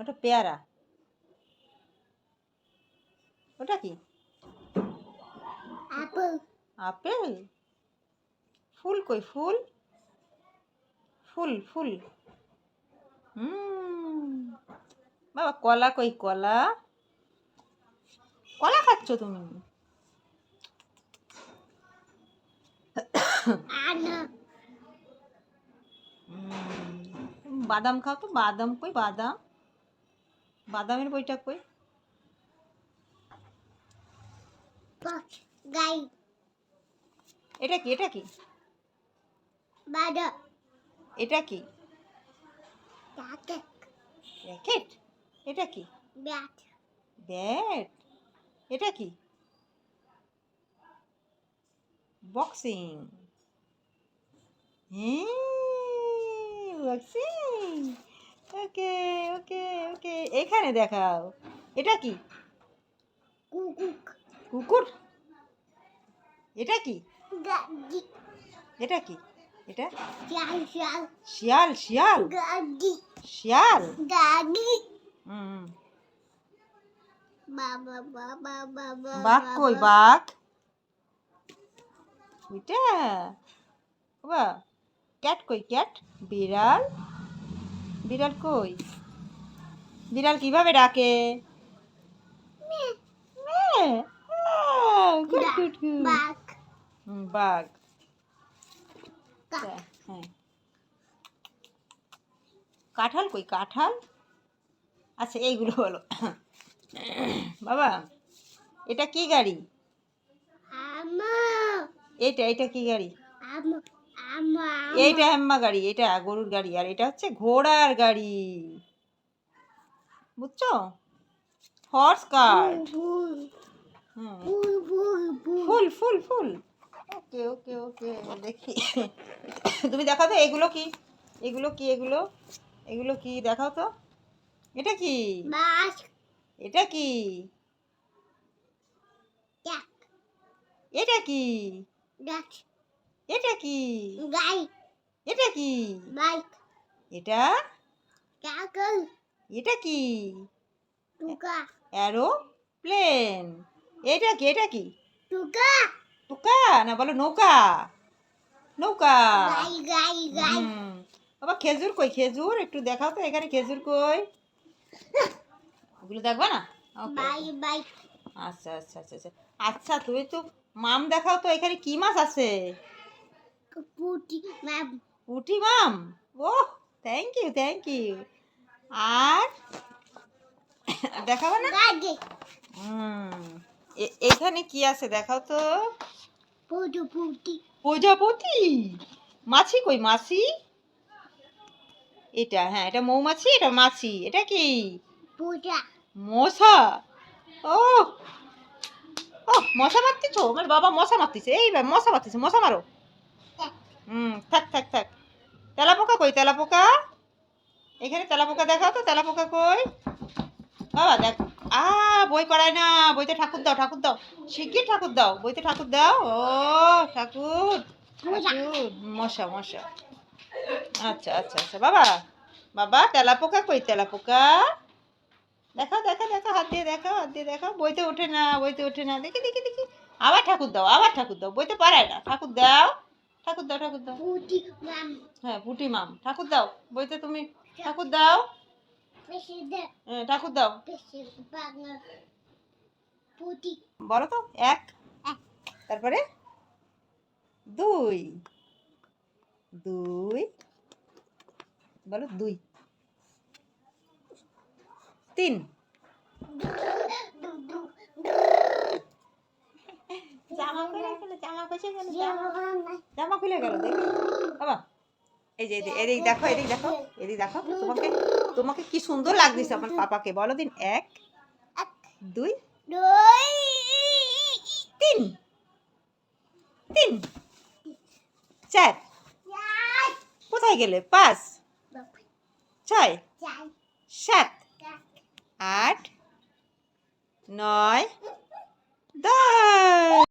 ওটা পেয়ারা। ওটা কি? Apple. আপেল ফুল কই? ফুল? ফুল ফুল। হুম। বাবা কলা কই? কলা? কলা খাচ্ছ তুমি? বাদাম খাও তো? বাদাম কই? বাদাম। বাদামের বইটা কই. Guy. এটা কি এটা কি Bada. এটা কি. র্যাকেট এটা কি Bat. ব্যাট এটা কি বক্সিং বক্সিং ওকে ওকে ওকে। এখানে দেখাও। এটা কি. কুকুর। এটা কি. এটা কি? এটা. শিয়াল শিয়াল. শিয়াল. হুম. বাঘ কই বাঘ? ওইটা বাবা ক্যাট কই ক্যাট? বিড়াল? বিড়াল কই? বিড়াল কীভাবে ডাকে? বাঘ। হ্যাঁ, হ্যাঁ। কাঁঠাল কই? কাঁঠাল? আচ্ছা এইগুলো বলো। বাবা এটা কি গাড়ি? এটা এটা কি গাড়ি. এইটা হেম্মা গাড়ি এটা গরুর গাড়ি আর এটা হচ্ছে ঘোড়ার গাড়ি। বুঝছ? Horse bul. ফুল ফুল ফুল। ওকে ওকে ওকে দেখি। তুমি দেখাও তো এগুলো কি? এগুলো কি এগুলো? এগুলো কি দেখাও তো। এটা কি? এটা কি. এটা কি. এটা কি? Guy. এটা কি? বাইক এটা? Kakak. এটা কি? Tuka. অ্যারো প্লেন এটা কি? এটা কি? Tuka. টুকা না বলো নৌকা। নৌকা। Guy, guy. হুম। বাবা খেজুর কই? খেজুর? একটু দেখাও তো এখানে খেজুর কই? ওগুলো দেখবা না? Bye, bye. আচ্ছা আচ্ছা আচ্ছা আচ্ছা। আচ্ছা তুমি তো মাম দেখাও তো এখানে কি মাছ আছে? Puti. Mam. পুঁটি মাম ও থ্যাংক ইউ থ্যাংক ইউ আর দেখাবো না. হুম এখানে কি আছে দেখাও তো puti. প্রজাপতি মাছি কই মাছি এটা হ্যাঁ এটা মৌমাছি এটা মাছি এটা কি. মশা ও ও মশা মারতেছো আমার বাবা মশা মারতেছে এই মশা মারতেছে মশা মারো হুম, থাক থাক থাক। তেলাপোকা কই, তেলাপোকা? এখানে তেলাপোকা দেখাও তো, তেলাপোকা কই? বাবা, দেখ। আ, বই করায় না, বইতে ঠাকুর দাও ঠাকুর দাও। শিগগির ঠাকুর দাও? বইতে ঠাকুর দাও? ও, ঠাকুর মশা মশা। আচ্ছা আচ্ছা আচ্ছা। বাবা বাবা, তেলাপোকা কই, তেলাপোকা? দেখাও দেখা দেখা হাত দিয়ে দেখাও, হাত দিয়ে দেখাও। বইতে ওঠে না, বইতে ওঠে না। দেখি দেখি দেখি। আবার ঠাকুর দাও, আবার ঠাকুর দাও। বইতে পারায় না। ঠাকুর দাও। ঠাকুর দাও ঠাকুর দাও. হ্যাঁ পুটি মাম। ঠাকুর দাও বইতে তুমি ঠাকুর দাও। হ্যাঁ, ঠাকুর দাও। President. বলো। তো এক। এক। তারপরে? দুই। দুই। বলো দুই। তিন। জামা খুলে গেল এই যে এদিক দেখো এদিক দেখো এদিক দেখো তোমাকে তোমাকে কি সুন্দর লাগছে আমার পাপাকে। বলো দিন এক দুই তিন তিন চার কোথায় গেলে? পাঁচ ছয় সাত আট নয় দশ।